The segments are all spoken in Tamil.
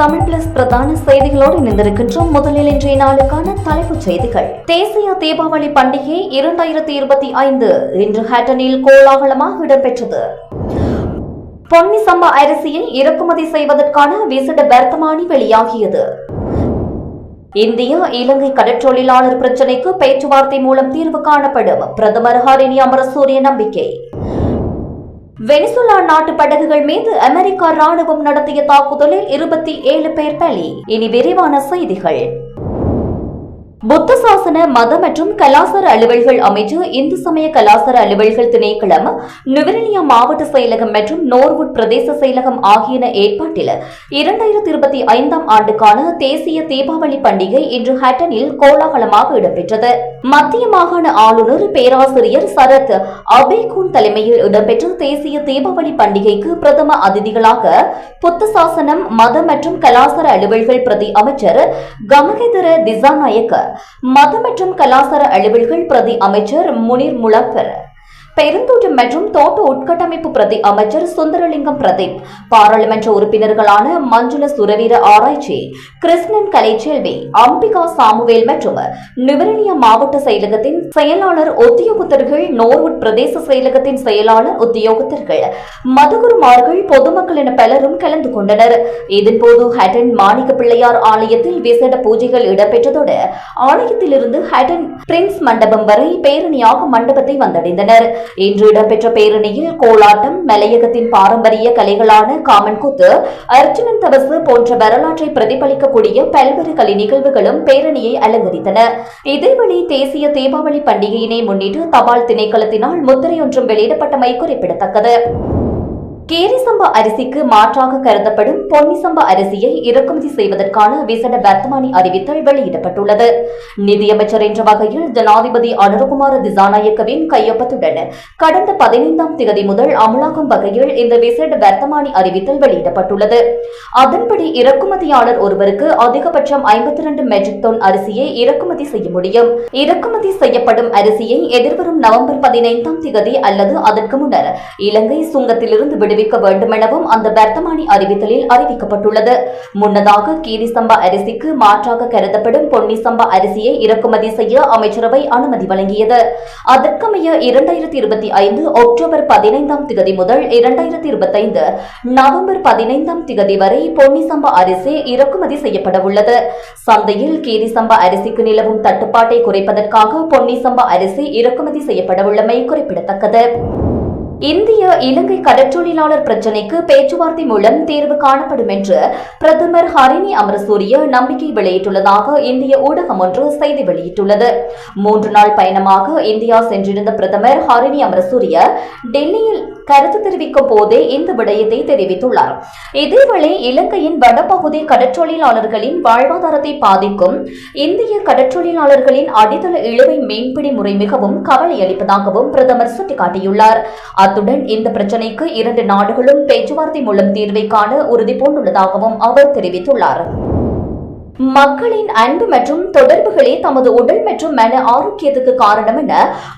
தமிழ் பிளஸ் பிரதான செய்திகளோடு இணைந்திருக்கின்றோம். முதலில் இன்றைய நாளுக்கான தலைப்புச் செய்திகள். தேசிய தீபாவளி பண்டிகை இரண்டாயிரத்தி இருபத்தி ஐந்து இன்று ஹேட்டனில் கோலாகலமாக இடம்பெற்றது. பொன்னி சம்பா அரிசியை இறக்குமதி செய்வதற்கான விசிட வர்த்தமானி வெளியாகியது. இந்தியா இலங்கை கடற்றொழிலாளர் பிரச்சினைக்கு பேச்சுவார்த்தை மூலம் தீர்வு காணப்படும். பிரதமர் ஹரிணி அமரசூரிய நம்பிக்கை. வெனிசுலா நாட்டு படகுகள் மீது அமெரிக்கா ராணுவம் நடத்திய தாக்குதலில் இருபத்தி ஏழு பேர் பலி. இனி விரிவான செய்திகள். புத்த சாசன மத மற்றும் கலாசார அலுவல்கள் அமைச்சு இந்து சமய கலாசார அலுவல்கள் திணைக்களம் நுவரெலியா மாவட்ட செயலகம் மற்றும் நோர்வுட் பிரதேச செயலகம் ஆகியன ஏற்பாட்டில் இரண்டாயிரத்தி இருபத்தி ஐந்தாம் ஆண்டுக்கான தேசிய தீபாவளி பண்டிகை இன்று ஹட்டனில் கோலாகலமாக இடம்பெற்றது. மத்திய மாகாண ஆளுநர் பேராசிரியர் சரத் அபேகூன் தலைமையில் இடம்பெற்ற தேசிய தீபாவளி பண்டிகைக்கு பிரதம அதிதிகளாக புத்த சாசனம் மத மற்றும் கலாசார அலுவல்கள் பிரதி அமைச்சர் கமகேதர திசாநாயக்க மத மற்றும் கலாசார அலுவல்கள் பிரதி அமைச்சர் முனிர் முலப்பர் பெருந்தோட்டம் மற்றும் தோட்ட உட்கட்டமைப்பு பிரதி அமைச்சர் சுந்தரலிங்கம் பிரதீப். பாராளுமன்ற உறுப்பினர்களான மஞ்சுள சுரவீர ஆராய்ச்சி கிருஷ்ணன் கலைச்செல்வி அம்பிகா சாமுவேல் மற்றும் நிவரணிய மாவட்ட செயலகத்தின் செயலாளர் உத்தியோகத்தர்கள் நோர்வுட் பிரதேச செயலகத்தின் செயலாளர் உத்தியோகத்தர்கள் மதுகுருமார்கள் பொதுமக்கள் என பலரும் கலந்து கொண்டனர். இதன்போது ஹட்டன் மாணிக்க பிள்ளையார் ஆலயத்தில் விசேட பூஜைகள் இடம்பெற்றதோடு ஆலயத்திலிருந்து ஹட்டன் பிரின்ஸ் மண்டபம் வரை பேரணியாக மண்டபத்தை வந்தடைந்தனர். இன்று இடம்பெற்ற பேரணியில் கோலாட்டம் மலையகத்தின் பாரம்பரிய கலைகளான காமன் கூத்து அர்ஜுனன் தபசு போன்ற வரலாற்றை பிரதிபலிக்கக்கூடிய பல்வேறு கலை நிகழ்வுகளும் பேரணியை அலங்கரித்தன. இதேவேளை தேசிய தீபாவளி பண்டிகையினை முன்னிட்டு தபால் திணைக்களத்தினால் முத்திரையொன்றும் வெளியிடப்பட்டமை குறிப்பிடத்தக்கது. கேரிசம்பா அரிசிக்கு மாற்றாக கருதப்படும் பொன்னிசம்பா அரிசியை இறக்குமதி செய்வதற்கான விசேட வர்த்தமானி அறிவித்தல் வெளியிடப்பட்டுள்ளது. நிதியமைச்சர் என்ற வகையில் ஜனாதிபதி அனுரகுமார திசாநாயக்கவின் கையொப்பத்துடன் கடந்த பதினைந்தாம் தேதி முதல் அமலாகும் வகையில் இந்த விசேட வர்த்தமானி அறிவித்தல் வெளியிடப்பட்டுள்ளது. அதன்படி இறக்குமதியாளர் ஒருவருக்கு அதிகபட்சம் ஐம்பத்தி இரண்டு மெட்ரிக் டன் அரிசியை இறக்குமதி செய்ய முடியும். இறக்குமதி செய்யப்படும் அரிசியை எதிர்வரும் நவம்பர் பதினைந்தாம் தேதி அல்லது அதற்கு முன்னர் இலங்கை சுங்கத்திலிருந்து விடு விடுவிக்க வேண்டுமெனவும் அந்த வர்த்தமானி அறிவித்தலில் அறிவிக்கப்பட்டுள்ளது. முன்னதாக கீரி சம்பா அரிசிக்கு மாற்றாக கருதப்படும் பொன்னி சம்பா அரிசியை இறக்குமதி செய்ய அமைச்சரவை அனுமதி வழங்கியது. அதற்கமைய இரண்டாயிரத்தி இருபத்தி ஐந்து அக்டோபர் பதினைந்தாம் திகதி முதல் இரண்டாயிரத்தி இருபத்தைந்து நவம்பர் பதினைந்தாம் திகதி வரை பொன்னி சம்பா அரிசி இறக்குமதி செய்யப்பட உள்ளது சந்தையில் கீரி சம்பா அரிசிக்கு நிலவும் தட்டுப்பாட்டை குறைப்பதற்காக பொன்னி சம்பா அரிசி இறக்குமதி செய்யப்பட உள்ளமை குறிப்பிடத்தக்கது. இந்திய இலங்கை கடற்றொழிலாளர் பிரச்சினைக்கு பேச்சுவார்த்தை மூலம் தீர்வு காணப்படும் என்று பிரதமர் ஹரிணி அமரசூரிய நம்பிக்கை வெளியிட்டுள்ளதாக இந்திய ஊடகம் ஒன்று செய்தி வெளியிட்டுள்ளது. மூன்று நாள் பயணமாக இந்தியா சென்றிருந்த பிரதமர் ஹரிணி அமரசூரிய டெல்லியில் கருத்து தெரிவிக்கும் போதே இந்த விடயத்தை தெரிவித்துள்ளார். இதேவேளை இலங்கையின் வடபகுதி கடற்றொழிலாளர்களின் வாழ்வாதாரத்தை பாதிக்கும் இந்திய கடற்றொழிலாளர்களின் அடித்தள இழுவை மீன்பிடி முறை மிகவும் கவலை அளிப்பதாகவும் பிரதமர் சுட்டிக்காட்டியுள்ளார். அத்துடன் இந்த பிரச்சினைக்கு இரண்டு நாடுகளும் பேச்சுவார்த்தை மூலம் தீர்வை காண உறுதி பூண்டுள்ளதாகவும் அவர் தெரிவித்துள்ளார். மக்களின் அன்பு மற்றும் தொடர்புகளே தமது உடல் மற்றும் மன ஆரோக்கியத்துக்கு காரணம் என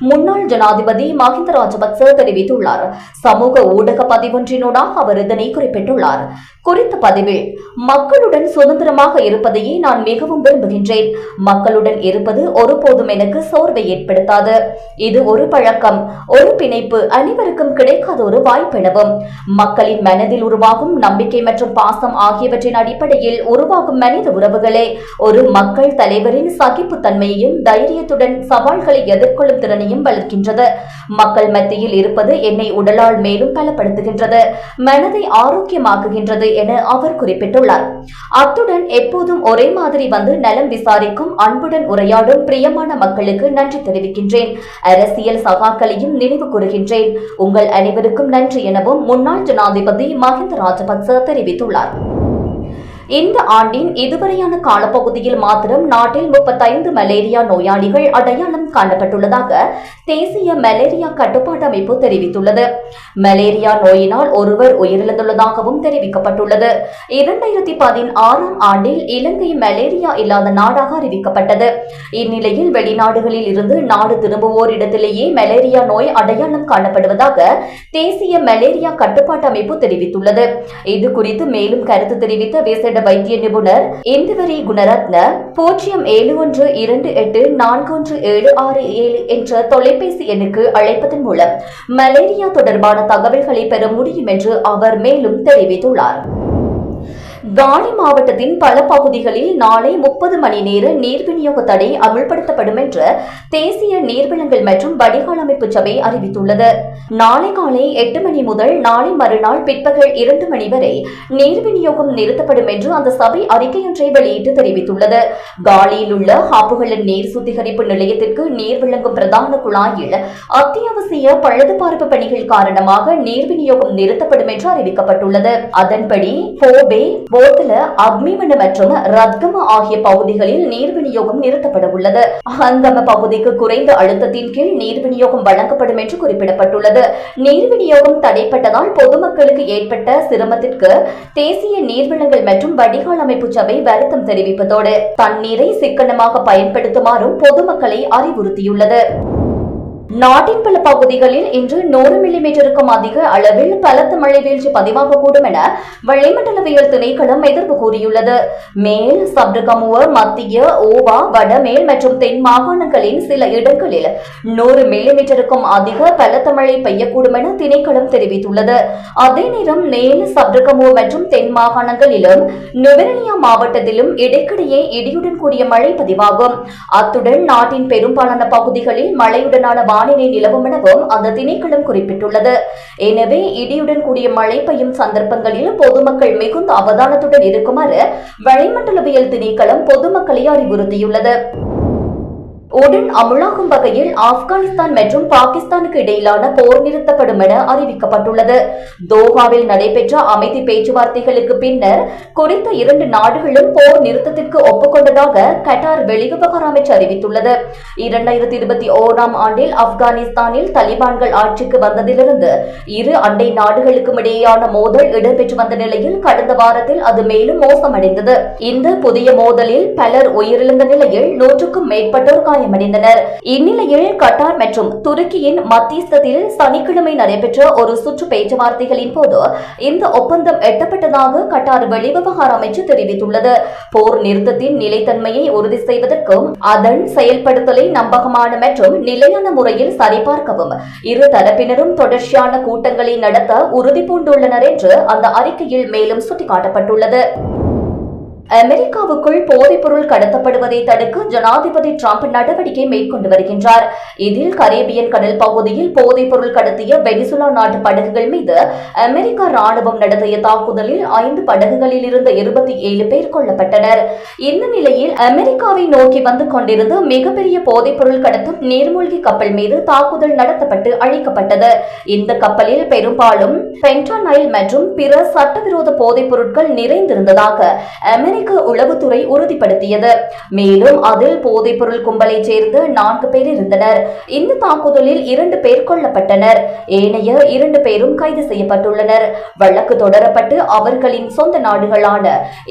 முன்னாள் ஜனாதிபதி மஹிந்த ராஜபக்ச தெரிவித்துள்ளார். சமூக ஊடக பதிவொன்றினூடாக அவர் இதனை குறிப்பிட்டுள்ளார். குறித்த பதிவில் மக்களுடன் சுதந்திரமாக இருப்பதையே நான் மிகவும் விரும்புகின்றேன். மக்களுடன் இருப்பது ஒருபோதும் எனக்கு சோர்வை ஏற்படுத்தாது. இது ஒரு பழக்கம் ஒரு பிணைப்பு அனைவருக்கும் கிடைக்காத ஒரு வாய்ப்பெனவும். மக்களின் மனதில் உருவாகும் நம்பிக்கை மற்றும் பாசம் ஆகியவற்றின் அடிப்படையில் உருவாகும் மனித உறவுகளே. ஒரு மக்கள் தலைவரின் சகிப்புத்தன்மையையும் தைரியத்துடன் சவால்களை எதிர்கொள்ளும் திறனையும் வளர்க்கின்றது. மக்கள் மத்தியில் இருப்பது என்னை உடலால் மேலும் பலப்படுத்துகின்றது. மனதை ஆரோக்கியமாக்குகின்றது என அவர் குறிப்பிட்டுள்ளார். அத்துடன் எப்போதும் ஒரே மாதிரி வந்து நலம் விசாரிக்கும் அன்புடன் உரையாடும் பிரியமான மக்களுக்கு நன்றி தெரிவிக்கின்றேன். அரசியல் சகாக்களையும் நினைவு கூறுகின்றேன். உங்கள் அனைவருக்கும் நன்றி எனவும் முன்னாள் ஜனாதிபதி மஹிந்த ராஜபக்ச தெரிவித்துள்ளார். இந்த ஆண்டின் இதுவரையான காலப்பகுதியில் மாத்திரம் நாட்டில் முப்பத்தைந்து மலேரியா நோயாளிகள் அடையாளம் காணப்பட்டுள்ளதாக தேசிய மலேரியா கட்டுப்பாட்டு அமைப்பு தெரிவித்துள்ளது. மலேரியா நோயினால் ஒருவர் உயிரிழந்துள்ளதாகவும் தெரிவிக்கப்பட்டுள்ளது. இரண்டாயிரத்தி பதினாறாம் ஆண்டில் இலங்கை மலேரியா இல்லாத நாடாக அறிவிக்கப்பட்டது. இந்நிலையில் வெளிநாடுகளில் இருந்து நாடு திரும்புவோர் இடத்திலேயே மலேரியா நோய் அடையாளம் காணப்படுவதாக தேசிய மலேரியா கட்டுப்பாட்டு அமைப்பு தெரிவித்துள்ளது. இது குறித்து மேலும் கருத்து தெரிவித்த விசேட சிறந்த வைத்திய நிபுணர் இந்துவரி குணரத்ன பூஜ்ஜியம் ஏழு ஒன்று இரண்டு எட்டு நான்கு ஒன்று ஏழு ஆறு ஏழு என்ற தொலைபேசி எண்ணுக்கு அழைப்பதன் மூலம் மலேரியா தொடர்பான தகவல்களை பெற முடியும் என்று அவர் மேலும் தெரிவித்துள்ளார். காலி மாவட்டத்தின் பல பகுதிகளில் நாளை முப்பது மணி நேர நீர் விநியோக தடை அமல்படுத்தப்படும் என்று தேசிய நீர்வளங்கள் மற்றும் வடிகால் அமைப்பு சபை அறிவித்துள்ளது. நாளை காலை எட்டு மணி முதல் நாளை மறுநாள் பிற்பகல் இரண்டு மணி வரை நீர் விநியோகம் நிறுத்தப்படும் என்று அந்த சபை அறிக்கையொன்றை வெளியிட்டு தெரிவித்துள்ளது. காலியில் உள்ள ஹாப்புகளின் நீர் சுத்திகரிப்பு நிலையத்திற்கு நீர் வழங்கும் பிரதான குழாயில் அத்தியாவசிய பழுதுபார்ப்பு பணிகள் காரணமாக நீர் விநியோகம் நிறுத்தப்படும் என்று அறிவிக்கப்பட்டுள்ளது. அதன்படி போபே போத்தல அக்மிமன மற்றும் ரத்கம ஆகிய பகுதிகளில் நீர் விநியோகம் நிறுத்தப்பட உள்ளது. அந்தம பகுதிக்கு குறைந்த அழுத்தத்தின் கீழ் நீர் விநியோகம் வழங்கப்படும் என்று குறிப்பிடப்பட்டுள்ளது. நீர் விநியோகம் தடைப்பட்டதால் பொதுமக்களுக்கு ஏற்பட்ட சிரமத்திற்கு தேசிய நீர்வளங்கள் மற்றும் வடிகால் அமைப்பு சபை வருத்தம் தெரிவிப்பதோடு தண்ணீரை சிக்கனமாக பயன்படுத்துமாறும் பொதுமக்களை அறிவுறுத்தியுள்ளது. நாட்டின் பல பகுதிகளில் இன்று நூறு மில்லிமீட்டருக்கும் அதிக அளவில் பலத்த மழை வீழ்ச்சி பதிவாகக்கூடும் என வளிமண்டலவியல் திணைக்களம் எதிர்ப்பு கூறியுள்ளது. மேல் சப்ரகமுவ மத்திய ஓவா வடமேல் மற்றும் தென் மாகாணங்களின் சில இடங்களில் நூறு மில்லிமீட்டருக்கும் அதிக பலத்த மழை பெய்யக்கூடும் என திணைக்களம் தெரிவித்துள்ளது. அதே நேரம் மேல் சப்ரகமுவ மற்றும் தென் மாகாணங்களிலும் நுவரணியா மாவட்டத்திலும் இடைக்கிடையே இடியுடன் கூடிய மழை பதிவாகும். அத்துடன் நாட்டின் பெரும்பாலான பகுதிகளில் மழையுடனான வானிலை நிலவும் எனவும் அந்த திணைக்களம் குறிப்பிட்டுள்ளது. எனவே இடியுடன் கூடிய மழை பெய்யும் சந்தர்ப்பங்களில் பொதுமக்கள் மிகுந்த அவதானத்துடன் இருக்குமாறு வளிமண்டலவியல் திணைக்களம் பொதுமக்களை அறிவுறுத்தியுள்ளது. உடன் அமுலாகும் வகையில் ஆப்கானிஸ்தான் மற்றும் பாகிஸ்தானுக்கு இடையிலான போர் நிறுத்தப்படும் என அறிவிக்கப்பட்டுள்ளது. தோஹாவில் நடைபெற்ற அமைதி பேச்சுவார்த்தைகளுக்கு பின்னர் குறித்த இரண்டு நாடுகளும் போர் நிறுத்தத்திற்கு ஒப்புக்கொண்டதாக கட்டார் வெளிவிவகார அமைச்சர் அறிவித்துள்ளது. இரண்டாயிரத்தி இருபத்தி ஓராம் ஆண்டில் ஆப்கானிஸ்தானில் தலிபான்கள் ஆட்சிக்கு வந்ததிலிருந்து இரு அண்டை நாடுகளுக்கும் இடையேயான மோதல் இடம்பெற்று வந்த நிலையில் கடந்த வாரத்தில் அது மேலும் மோசமடைந்தது. இந்த புதிய மோதலில் பலர் உயிரிழந்த நிலையில் நூற்றுக்கும் மேற்பட்டோர் காயமடைந்தனர். இந்நிலையில் கட்டார் மற்றும் துருக்கியின் மத்தியஸ்தத்தில் சனிக்கிழமை நடைபெற்ற ஒரு சுற்று பேச்சுவார்த்தைகளின் போது இந்த ஒப்பந்தம் எட்டப்பட்டதாக கட்டார் வெளிவிவகார அமைச்சு தெரிவித்துள்ளது. போர் நிறுத்தத்தின் நிலைத்தன்மையை உறுதி செய்வதற்கும் அதன் செயல்படுத்தலை நம்பகமான மற்றும் நிலையான முறையில் சரிபார்க்கவும் இரு தரப்பினரும் தொடர்ச்சியான கூட்டங்களை நடத்த உறுதி பூண்டுள்ளனர் என்று அந்த அறிக்கையில் மேலும் சுட்டிக்காட்டப்பட்டுள்ளது. அமெரிக்காவுக்குள் போதைப்பொருள் கடத்தப்படுவதை தடுக்க ஜனாதிபதி டிரம்ப் நடவடிக்கை மேற்கொண்டு வருகின்றார். இதில் கரேபியன் கடல் பகுதியில் போதைப்பொருள் கடத்திய வெனிசுலா நாட்டு படகுகள் மீது அமெரிக்கா ராணுவம் நடத்திய தாக்குதலில் ஐந்து படகுகளில் இருந்த இருபத்தி ஏழு பேர் கொல்லப்பட்டனர். இந்த நிலையில் அமெரிக்காவை நோக்கி வந்து கொண்டிருந்த மிகப்பெரிய போதைப்பொருள் கடத்தும் நீர்மூழ்கி கப்பல் மீது தாக்குதல் நடத்தப்பட்டு அழிக்கப்பட்டது. இந்த கப்பலில் பெரும்பாலும் பென்டானைல் மற்றும் பிற சட்டவிரோத போதைப் பொருட்கள் நிறைந்திருந்ததாக அமெரிக்க அமெரிக்க உளவுத்துறை உறுதிப்படுத்தியது. மேலும் அதில் போதைப்பொருள் கும்பலைச் சேர்ந்த நான்கு பேர் இருந்தனர். இந்த தாக்குதலில் இரண்டு பேர் கொல்லப்பட்டனர். ஏனைய இரண்டு பேரும் கைது செய்யப்பட்டுள்ளனர். வழக்கு தொடரப்பட்டு அவர்களின் சொந்த நாடுகளான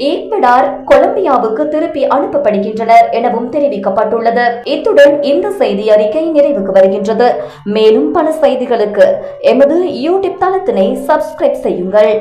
ஈக்வடார் கொலம்பியாவுக்கு திருப்பி அனுப்பப்படுகின்றனர் எனவும் தெரிவிக்கப்பட்டுள்ளது. இத்துடன் இந்த செய்தி அறிக்கை நிறைவுக்கு வருகின்றது. மேலும் பல செய்திகளுக்கு எமது யூடியூப் தளத்தினை சப்ஸ்கிரைப் செய்யுங்கள்.